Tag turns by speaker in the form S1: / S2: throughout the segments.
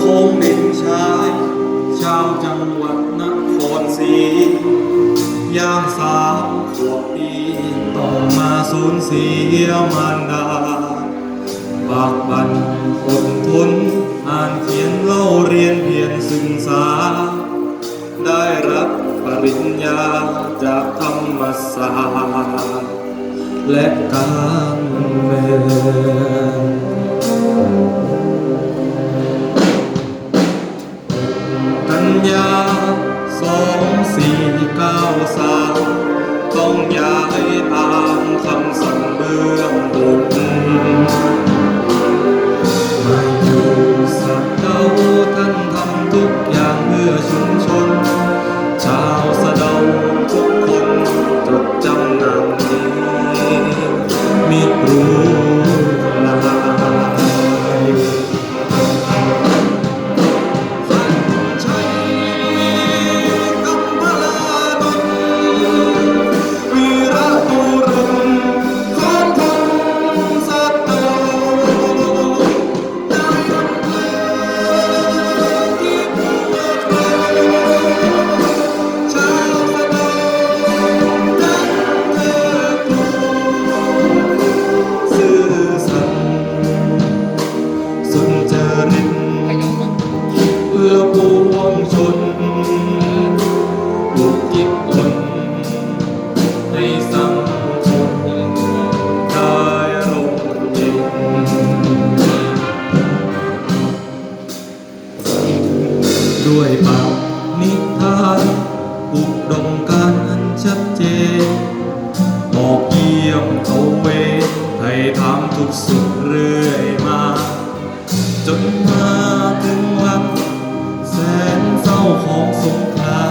S1: คงเด่นชาย ชาวจังหวัดนครศรีย่างสามขวบปีต่อมาสูญเสียมารดาบากบันอดทนอ่านเขียนเล่าเรียนเพียนศึกษา ได้รับปริญญาจากธรรมศาสตร์และการเมือง ญาสองสี่เก้าสามต้องย้ายตามคำสั่งเบื้องบน ด้วยปากนิทานอุดมการณ์อันชัดเจนบอกเยี่ยมเขาเวให้ถามทุกสุขเรื่อยมา จนมาถึงวันแสนเศร้าของสงขลา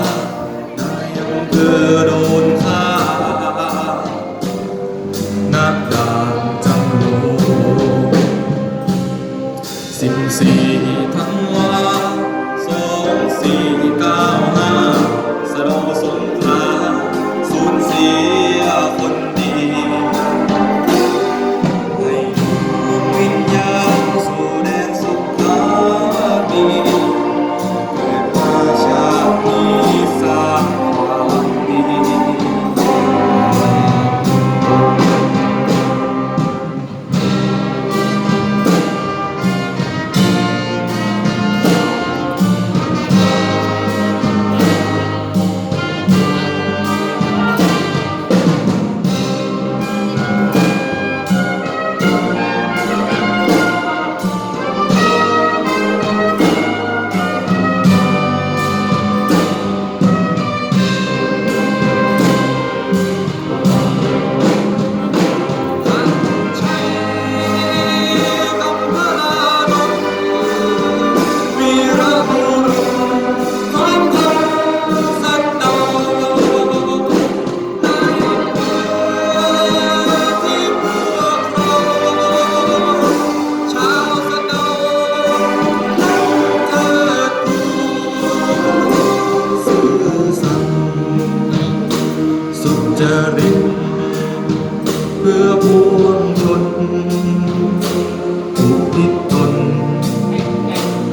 S1: นายอำเภอโดนฆ่านักดานจำโลสิบสี่ธันวา อ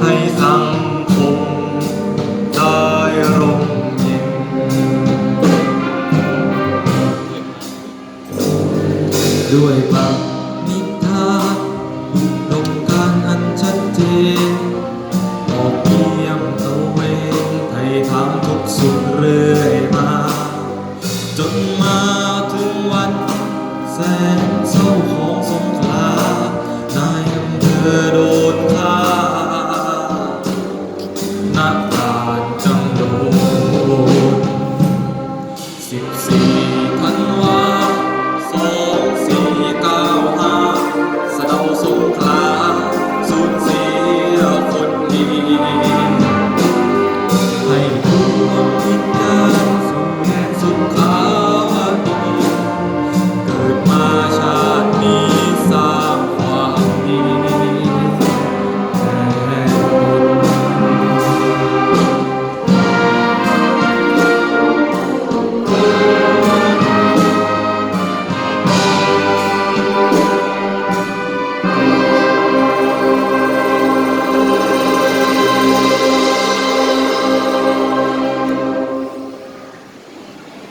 S1: ให้สังคมได้ร่มเย็นด้วยปาก